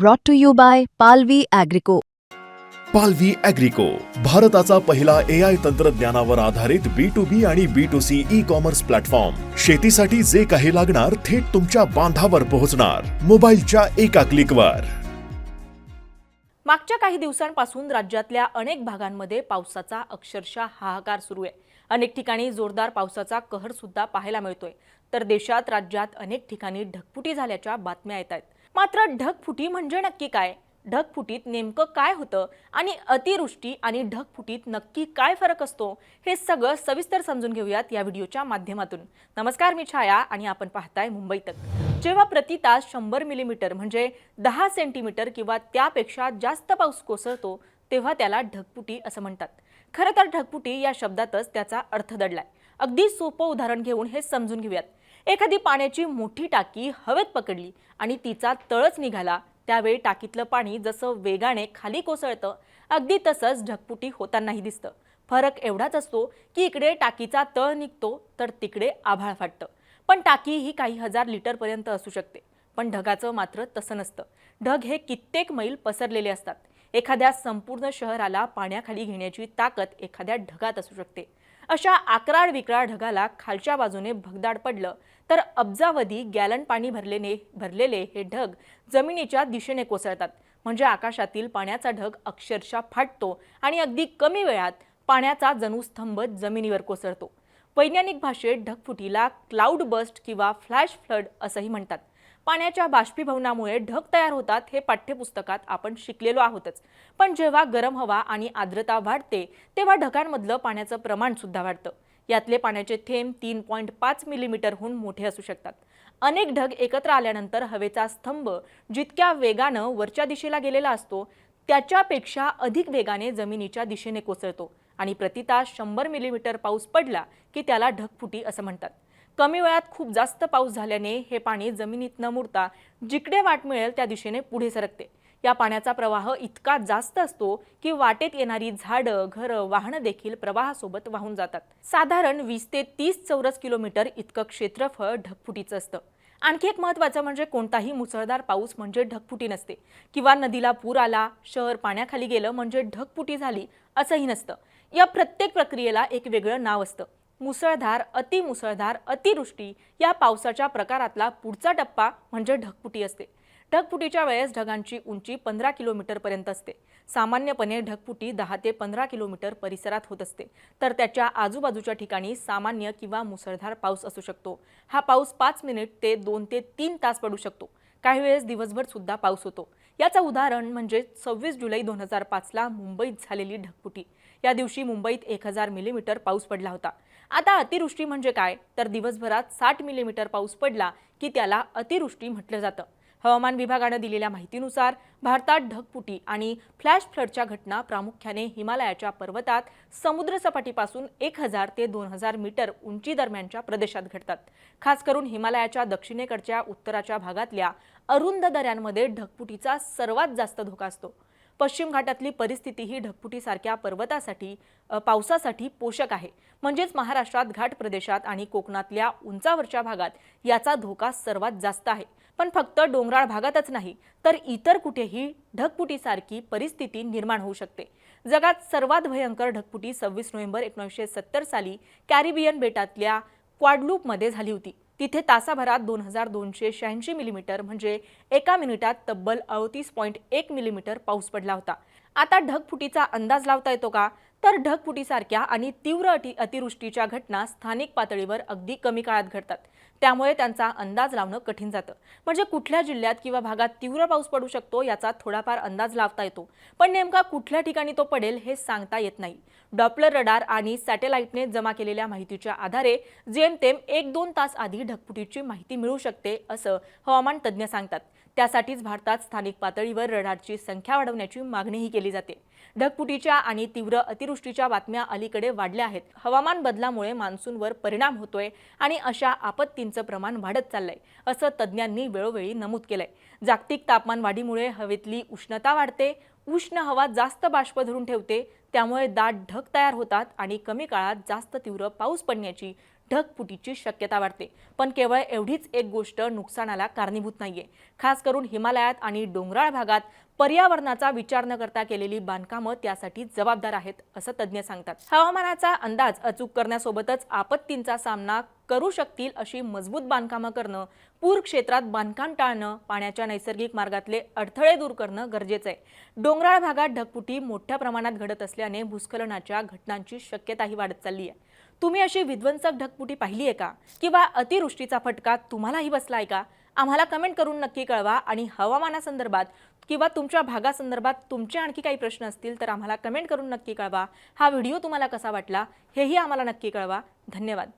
brought to you by Palvi Agrico. पालवी अॅग्रिको भारताचा पहिला ए आय तंत्रज्ञानावर आधारित बी टू बी आणि B to C e commerce platform शेतीसाठी जे काही लागणार थेट तुमच्या बांधावर पोहोचणार. मोबाईलच्या एका क्लिकवर मागच्या काही दिवसांपासून राज्यातल्या अनेक भागांमध्ये पावसाचा अक्षरशः हाहाकार सुरू आहे. अनेक ठिकाणी जोरदार पावसाचा कहर सुद्धा पाहायला मिळतोय. तर देशात राज्यात अनेक ठिकाणी ढगफुटी झाल्याच्या बातम्या येत आहेत. मात्र ढगफुटी म्हणजे नक्की काय? ढगफुटीत नेमकं काय होतं? आणि अतिवृष्टी आणि ढगफुटीत नक्की काय फरक असतो? हे सगळं सविस्तर समजून घेऊयात या व्हिडिओच्या माध्यमातून. नमस्कार मी छाया आणि आपण पाहताय मुंबई तक. जेव्हा प्रति तास शंभर मिलीमीटर म्हणजे दहा सेंटीमीटर किंवा त्यापेक्षा जास्त पाऊस कोसळतो तेव्हा त्याला ढगफुटी असं म्हणतात. खरं तर ढगफुटी या शब्दातच त्याचा अर्थ दडलाय. अगदी सोपं उदाहरण घेऊन हे समजून घेऊयात. एखादी पाण्याची मोठी टाकी हवेत पकडली आणि तिचा तळच निघाला त्यावेळी टाकीतलं पाणी जसं वेगाने खाली कोसळतं अगदी तसंच ढकपुटी होतानाही दिसतं. फरक एवढाच असतो की इकडे टाकीचा तळ निघतो तर तिकडे आभाळ फाटतं. पण टाकी ही काही हजार लिटरपर्यंत असू शकते पण ढगाचं मात्र तसं नसतं. ढग हे कित्येक मैल पसरलेले असतात. एखाद्या संपूर्ण शहराला पाण्याखाली घेण्याची ताकद एखाद्या ढगात असू शकते. अशा आक्राड विक्राळ ढगाला खालच्या बाजूने भगदाड पडलं तर अब्जावधी गॅलन पाणी भरलेने भरलेले हे ढग जमिनीच्या दिशेने कोसळतात. म्हणजे आकाशातील पाण्याचा ढग अक्षरशः फाटतो आणि अगदी कमी वेळात पाण्याचा जणू स्तंभ जमिनीवर कोसळतो. वैज्ञानिक भाषेत ढगफुटीला क्लाउड बस्ट किंवा फ्लॅश फ्लड असंही म्हणतात. पाण्याच्या बाष्पीभवनामुळे ढग तयार होतात हे पाठ्यपुस्तकात आपण शिकलेलो आहोतच. पण जेव्हा गरम हवा आणि आर्द्रता वाढते तेव्हा ढगांमधलं पाण्याचं प्रमाण सुद्धा वाढतं. यातले पाण्याचे थेंब तीन पॉईंट पाच मिलीमीटरहून मोठे असू शकतात. अनेक ढग एकत्र आल्यानंतर हवेचा स्तंभ जितक्या वेगानं वरच्या दिशेला गेलेला असतो त्याच्यापेक्षा अधिक वेगाने जमिनीच्या दिशेने कोसळतो आणि प्रतितास शंभर मिलीमीटर पाऊस पडला की त्याला ढगफुटी असं म्हणतात. कमी वेळात खूप जास्त पाऊस झाल्याने हे पाणी जमिनीत न मुरता जिकडे वाट मिळेल त्या दिशेने पुढे सरकते. या पाण्याचा प्रवाह इतका जास्त असतो की वाटेत येणारी झाडं घरं वाहनं देखील प्रवाहासोबत वाहून जातात. साधारण वीस ते तीस चौरस किलोमीटर इतकं क्षेत्रफळ ढगफुटीचं असतं. आणखी एक महत्त्वाचं म्हणजे कोणताही मुसळधार पाऊस म्हणजे ढगफुटी नसते. किंवा नदीला पूर आला शहर पाण्याखाली गेलं म्हणजे ढगफुटी झाली असंही नसतं. या प्रत्येक प्रक्रियेला एक वेगळं नाव असतं. मुसळधार अतिमुसळधार अतिवृष्टी या पावसाच्या प्रकारातला पुढचा टप्पा म्हणजे ढगफुटी असते. ढगफुटीच्या वेळेस ढगांची उंची पंधरा किलोमीटरपर्यंत असते. सामान्यपणे ढगफुटी दहा ते पंधरा किलोमीटर परिसरात होत असते. तर त्याच्या आजूबाजूच्या ठिकाणी सामान्य किंवा मुसळधार पाऊस असू शकतो. हा पाऊस पाच मिनिट ते दोन ते तीन तास पडू शकतो. काही वेळेस दिवसभर सुद्धा पाऊस होतो. याचं उदाहरण म्हणजे सव्वीस जुलै दोन हजार पाचला मुंबईत झालेली ढगफुटी. या दिवशी मुंबईत एक हजार मिलीमीटर पाऊस पडला होता. आता अतिवृष्टी म्हणजे काय? तर दिवसभरात साठ मिलीमीटर पाऊस पडला की त्याला अतिवृष्टी म्हटलं जातं. हवामान विभागानं दिलेल्या माहितीनुसार भारतात ढगफुटी आणि फ्लॅश फ्लडच्या घटना प्रामुख्याने हिमालयाच्या पर्वतात समुद्रसपाटीपासून एक हजार ते दोन हजार मीटर उंची दरम्यानच्या प्रदेशात घडतात. खास करून हिमालयाच्या दक्षिणेकडच्या उत्तराच्या भागातल्या अरुंद दऱ्यांमध्ये ढगफुटीचा सर्वात जास्त धोका असतो. पश्चिम घाटातली परिस्थिती ही ढगफुटीसारख्या पर्वतासाठी पावसासाठी पोषक आहे. म्हणजेच महाराष्ट्रात घाट प्रदेशात आणि कोकणातल्या उंचावरच्या भागात याचा धोका सर्वात जास्त आहे. पण फक्त डोंगराळ भागातच नाही तर इतर कुठेही ढगफुटीसारखी परिस्थिती निर्माण होऊ शकते. जगात सर्वात भयंकर ढगफुटी सव्वीस नोव्हेंबर एकोणीसशे सत्तर साली कॅरिबियन बेटातल्या क्वाडलूपमध्ये झाली होती. तिथे तासाभरात दोन हजार दोनशे शहाऐंशी मिलीमीटर म्हणजे एका मिनिटात तब्बल अडतीस पॉईंट एक मिलीमीटर पाऊस पडला होता. आता ढगफुटीचा अंदाज लावता येतो का? तर ढगफुटीसारख्या आणि तीव्र अति अतिवृष्टीच्या घटना स्थानिक पातळीवर अगदी कमी काळात घडतात. त्यामुळे त्यांचा अंदाज लावणं कठीण जातं. म्हणजे कुठल्या जिल्ह्यात किंवा भागात तीव्र पाऊस पडू शकतो याचा थोडाफार अंदाज लावता येतो. पण नेमका कुठल्या ठिकाणी तो पडेल हे सांगता येत नाही. डॉपलर रडार आणि सॅटेलाइटने जमा केलेल्या माहितीच्या आधारे जेमतेम एक दोन तास आधी ढगफुटीची माहिती मिळू शकते असं हवामान तज्ज्ञ सांगतात. त्यासाठीच भारतात स्थानिक पातळीवर रडारची संख्या वाढवण्याची मागणीही केली जाते. ढगफुटीच्या आणि तीव्र अतिवृष्टीच्या बातम्या अलीकडे वाढल्या आहेत. हवामान बदलामुळे मान्सूनवर परिणाम होतोय आणि अशा आपत्तींचं प्रमाण वाढत चाललंय असं तज्ज्ञांनी वेळोवेळी नमूद केलंय. जागतिक तापमान वाढीमुळे हवेतली उष्णता वाढते उष्ण हवा जास्त बाष्प धरून ठेवते त्यामुळे दाट ढग तयार होतात आणि कमी काळात जास्त तीव्र पाऊस पडण्याची ढगफुटीची शक्यता वाढते. पण केवळ एवढीच एक गोष्ट नुकसानाला कारणीभूत नाहीये. खास करून हिमालयात आणि डोंगराळ भागात पर्यावरणाचा विचार न करता केलेली बांधकामं त्यासाठी जबाबदार आहेत असं तज्ज्ञ सांगतात. हवामानाचा अंदाज अचूक करण्यासोबतच आपत्तींचा सामना करू शकतील अशी मजबूत बांधकामं करणं पूर क्षेत्रात बांधकाम टाळणं पाण्याच्या नैसर्गिक मार्गातले अडथळे दूर करणं गरजेचं आहे. डोंगराळ भागात ढगफुटी मोठ्या प्रमाणात घडत असल्याने भूस्खलनाच्या घटनांची शक्यताही वाढत चालली आहे तुम्ही अशी विध्वंसक ढगफुटी पाहिली आहे का? किंवा अतिवृष्टीचा फटका तुम्हालाही बसला आहे का? आम्हाला कमेंट करून नक्की कळवा आणि हवामानासंदर्भात किंवा तुमच्या भागासंदर्भात तुमचे आणखी काही प्रश्न असतील तर आम्हाला कमेंट करून नक्की कळवा. हा व्हिडिओ तुम्हाला कसा वाटला हेही आम्हाला नक्की कळवा. धन्यवाद.